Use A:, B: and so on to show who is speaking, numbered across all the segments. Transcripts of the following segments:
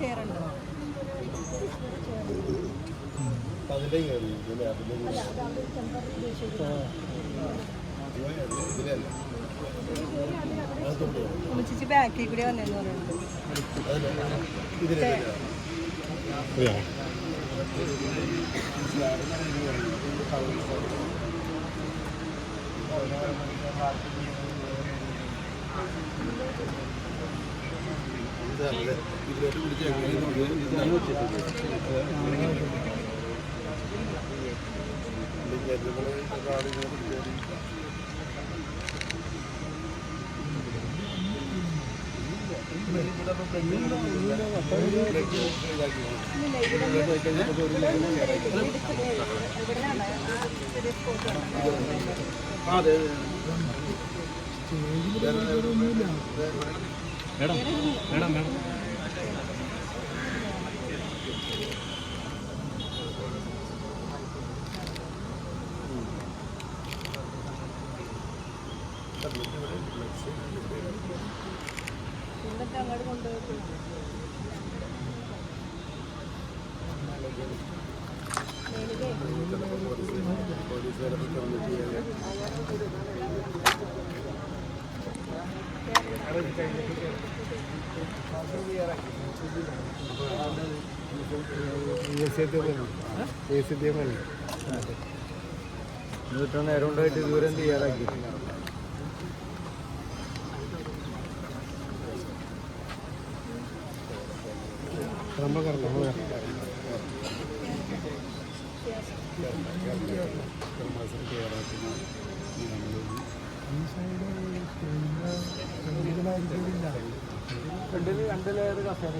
A: ചേരുന്നുണ്ടോ layer chair ഉണ്ടോ
B: അതിന്റെ വെച്ചിട്ടുണ്ട് അതിന്റെ ഇതിലല്ല
A: കുളിച്ചിച്ച് ബാക്കിൽ കൂടി വന്നെന്ന് പറയുന്നത്
B: ഇതല്ലേ ഇതിലോട്ട് പിടിച്ച്
A: ആ ചെറിയ സ്പോട്ട്
B: അതെ
C: മേഡം മേഡം മേഡം.
A: അങ്ങോട്ട് കൊണ്ടുപോയിട്ട്
B: ഇത്ര നേരം ഉണ്ടായിട്ട് ദൂരം തയ്യാറാക്കി നമ്മൾ കറങ്ങാം നമ്മൾ രണ്ടിൽ രണ്ട് ലെയർ കസേര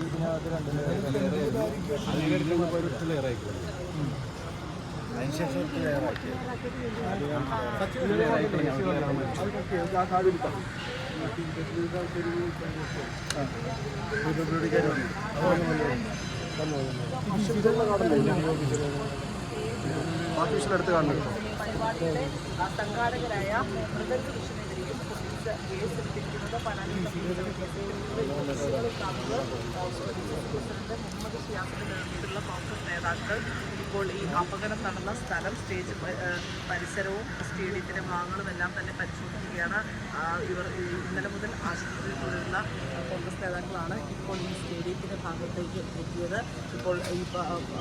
B: ഇതിനകത്ത് രണ്ട് ലെയർ അതിനുശേഷം ലെയർ ആക്കി ഓഫീസിലെടുത്ത് കാണുന്നുണ്ടോ
A: പരിപാടിയുടെ സംഘാടകരായ മൃദംഗ കൃഷ്ണനെതിരെയും പോലീസ് കേസെടുത്തിരിക്കുന്നത് പ്രസിഡന്റ് മുഹമ്മദ് ഷിയാസിന്റെ നേതൃത്വത്തിലുള്ള കോൺഗ്രസ് നേതാക്കൾ ഇപ്പോൾ ഈ അപകടം നടന്ന സ്ഥലം സ്റ്റേജ് പരിസരവും സ്റ്റേഡിയത്തിന്റെ ഭാഗങ്ങളും എല്ലാം തന്നെ പരിശോധിക്കുകയാണ്. ഇവർ ഇന്നലെ മുതൽ ആശുപത്രിയിൽ തുടരുന്ന കോൺഗ്രസ് നേതാക്കളാണ് ഇപ്പോൾ ഈ സ്റ്റേഡിയത്തിന്റെ ഭാഗത്തേക്ക് എത്തിയത്. ഇപ്പോൾ ഈ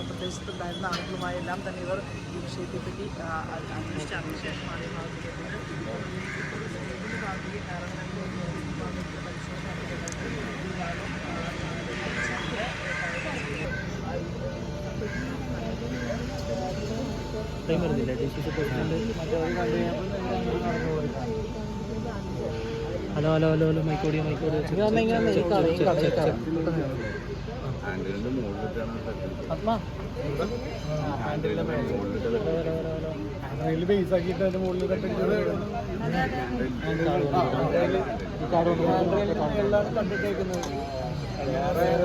A: പ്രദേശത്തുണ്ടായിരുന്ന ആളുകളുമായെല്ലാം തന്നെ ഇവർ ഈ വിഷയത്തെപ്പറ്റി അന്വേഷിച്ച അതിനുശേഷമാണ് ഈ ഭാഗത്തേക്ക് ഇപ്പോൾ സ്റ്റേഡിയത്തിന്റെ ഭാഗത്തേക്ക് കയറണമെങ്കിൽ
C: ടൈം വരുന്നില്ല D C C president hello hello hello hello മൈക്കോടി മൈക്കോടി ഹാൻഡിൽ ബേസ് ആക്കിയിട്ട് അതിന്റെ മുകളിൽ
B: കണ്ടിട്ടേക്കുന്നത്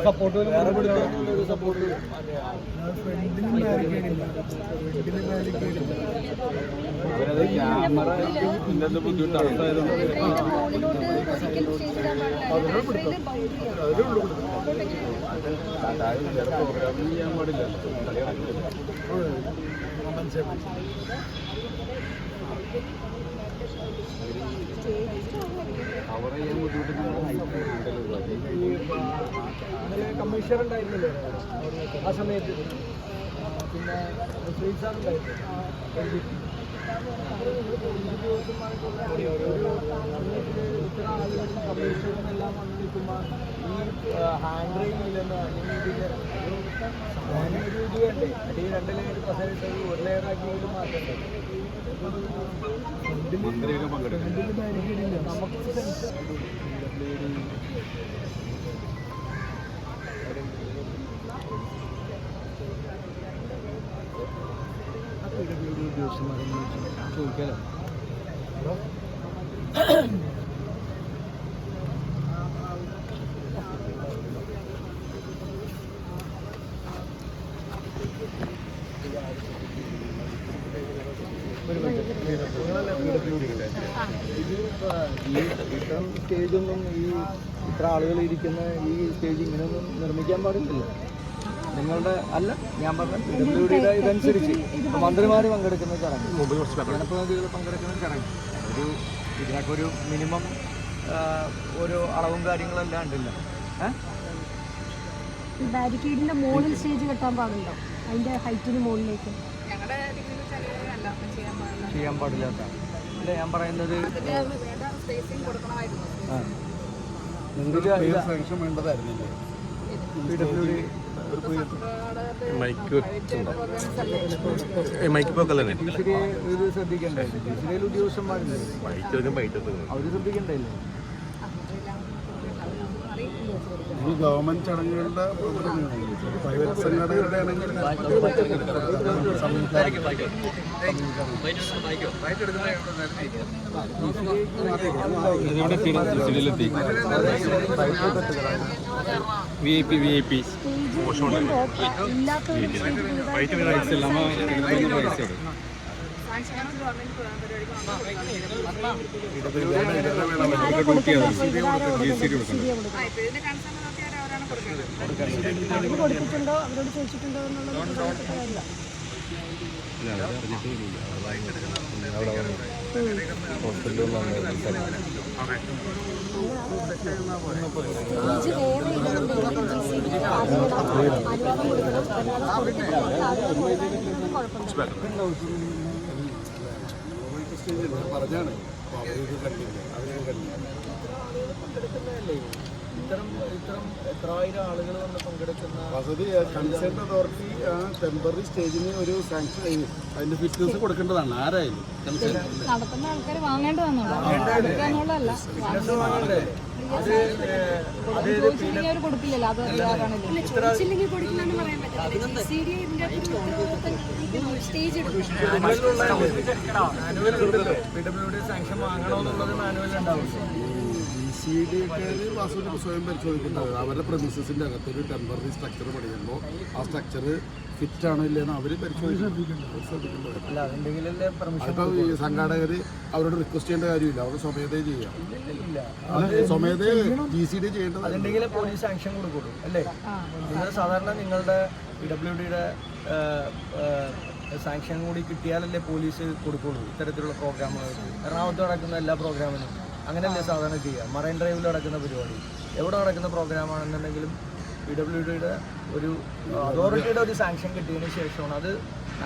C: സപ്പോർട്ട്
B: ഒരു സപ്പോർട്ട് ക്യാമറ ഇന്നത്തെ ബുദ്ധിമുട്ട് അടുത്തായതുകൊണ്ട് അതായത് വേറെ പ്രോഗ്രാം ചെയ്യാൻ പാടില്ലല്ലോ കളി നടക്കില്ല കവർ
C: കമ്മീഷണർ ഉണ്ടായിരുന്നില്ലേ? ആ സമയത്ത്. പിന്നെ ഇത്ര ആളുകളും കമ്മീഷനും എല്ലാം വന്ന് നിൽക്കുമ്പോൾ ഈ ഹാൻഡ് റെയിൽ ഇല്ലെന്ന് അല്ലെങ്കിൽ ഇതിന്റെ ഒരു ഇത് വേണ്ടേ അല്ലെങ്കിൽ രണ്ട് ലെയർ ഇട്ടത് ഒരു ലെയർ ആക്കിയെങ്കിലും മാറ്റണ്ടേ സ്റ്റേജൊന്നും ഈ ഇത്ര ആളുകൾ ഇരിക്കുന്ന ഈ സ്റ്റേജ് ഇങ്ങനെയൊന്നും നിർമ്മിക്കാൻ പാടില്ലല്ലോ. നിങ്ങളുടെ അല്ല ഞാൻ പറഞ്ഞ പി ഡബ്ല്യു ഡിയുടെ ഇതനുസരിച്ച് മന്ത്രിമാർ പങ്കെടുക്കുന്ന ചടങ്ങ്. ജനപ്രതിനിധികൾ പങ്കെടുക്കുന്ന ചടങ്ങ്. ഒരു ഇതിനൊക്കെ ഒരു മിനിമം ഒരു അളവും കാര്യങ്ങളെല്ലാം ഉണ്ടല്ല.
D: ബാരിക്കേഡിന്റെ മുകളിൽ സ്റ്റേജ് കെട്ടാൻ പാടുണ്ടോ? അതിന്റെ ഹൈറ്റിന് മുകളിലേക്ക്.
A: ചെയ്യാൻ പാടില്ല.
C: ചെയ്യാൻ പാടില്ലാത്ത അല്ല ഞാൻ പറയുന്നത്
B: sanction വേണ്ടതായിരുന്നില്ലേ
C: P W D
B: mike mike പോക്കല്ലേ
C: ഇത് ശ്രദ്ധിക്കണ്ടേ ഉദ്യോഗസ്ഥന്മാരില്ലേ? അവർ
B: ഈ ഗവൺമെന്റ് ചടങ്ങുകളുടെ പ്രൈവറ്റ് സംഘടനകളുടെ ആണെങ്കിൽ V I P V I P
D: stage ഇല്ലാത്ത ഒരു സ്റ്റേജ് അവർ കൊടുത്തിട്ടുണ്ടോ അവരോട് ചോദിച്ചിട്ടുണ്ടോ എന്നുള്ളത് പ്രധാനപ്പെട്ട കുഴപ്പമില്ല
B: പറഞ്ഞാണ് അവരത് കണ്ടില്ല അവരത് കണ്ടില്ല
C: ഇത്തരം ഇത്തരം എത്രായിരം ആളുകൾ വന്ന് പങ്കെടുക്കുന്ന
B: വസതി കൺസേൺ അതോറിറ്റി ആ ടെമ്പററി സ്റ്റേജിന് ഒരു സാങ്ഷൻ അതിന്റെ ഫിറ്റ്നസ് കൊടുക്കേണ്ടതാണ് ആരായാലും കൺസേൺ
D: നടത്തുന്ന ആൾക്കാർ വാങ്ങേണ്ടതാണല്ലോ കൊടുക്കാന്നുള്ളതല്ല
C: ഫിറ്റ്നസ് വാങ്ങണ്ടേ അത്
D: കൊടുക്കില്ലല്ലോ ചോദിച്ചില്ലെങ്കിൽ കൊടുക്കില്ലെന്ന് പറയാൻ പറ്റില്ല സ്റ്റേജ്
C: മാനുവൽ ഉണ്ടല്ലോ പി ഡബ്ല്യു ഡി സാങ്ഷൻ വാങ്ങണമെന്നുള്ളത് മാനുവൽ ഉണ്ടാവും
B: സി ഡി വാസുവിന് സ്വയം പരിശോധിക്കേണ്ടത്. അവരുടെ പ്രമിസസിന്റെ അകത്ത് ഒരു ടെമ്പററി സ്ട്രക്ചർ പണിയുമ്പോൾ ആ സ്ട്രക്ചർ ഫിറ്റ് ആണോ ഇല്ലെന്ന് അവർ ഈ സംഘാടകർ അവരോട് റിക്വസ്റ്റ് ചെയ്യേണ്ട കാര്യമില്ല. അവർ സ്വമേധയെ ചെയ്യാം. സ്വമേധയെ ജി സി ഡി ചെയ്യേണ്ടത്.
C: പോലീസ് സാങ്ഷൻ കൊടുക്കുള്ളൂ അല്ലേ? നിങ്ങൾ സാധാരണ നിങ്ങളുടെ പി ഡബ്ല്യു ഡിയുടെ സാങ്ഷൻ കൂടി കിട്ടിയാലല്ലേ പോലീസ് കൊടുക്കുള്ളൂ ഇത്തരത്തിലുള്ള പ്രോഗ്രാമുകൾ എറണാകുളത്ത് നടക്കുന്ന എല്ലാ പ്രോഗ്രാമിനും അങ്ങനെയല്ലേ സാധാരണ ചെയ്യുക? മറൈൻ ഡ്രൈവിൽ നടക്കുന്ന പരിപാടി. എവിടെ നടക്കുന്ന പ്രോഗ്രാം ആണെന്നുണ്ടെങ്കിലും പി ഡബ്ല്യു ഡിയുടെ ഒരു അതോറിറ്റിയുടെ ഒരു സാങ്ഷൻ കിട്ടിയതിന് ശേഷമാണ് അത്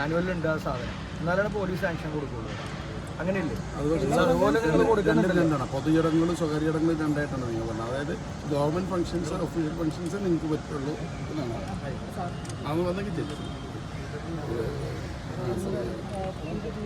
C: ആനുവലിൽ ആ സാധനം. എന്നാലാണ് പോലീസ് സാങ്ഷൻ കൊടുക്കുള്ളൂ. അങ്ങനെയല്ലേ?
B: പൊതുചടങ്ങുകളും സ്വകാര്യ ചടങ്ങുകളും രണ്ടായിട്ടാണ് നിങ്ങൾ പറഞ്ഞത്. അതായത് ഗവൺമെന്റ് ഫംഗ്ഷൻസ് ഒഫീഷ്യൽ ഫംഗ്ഷൻസ് നിങ്ങൾക്ക് പറ്റുള്ളൂ എന്നാണ് അത് വന്നെങ്കിൽ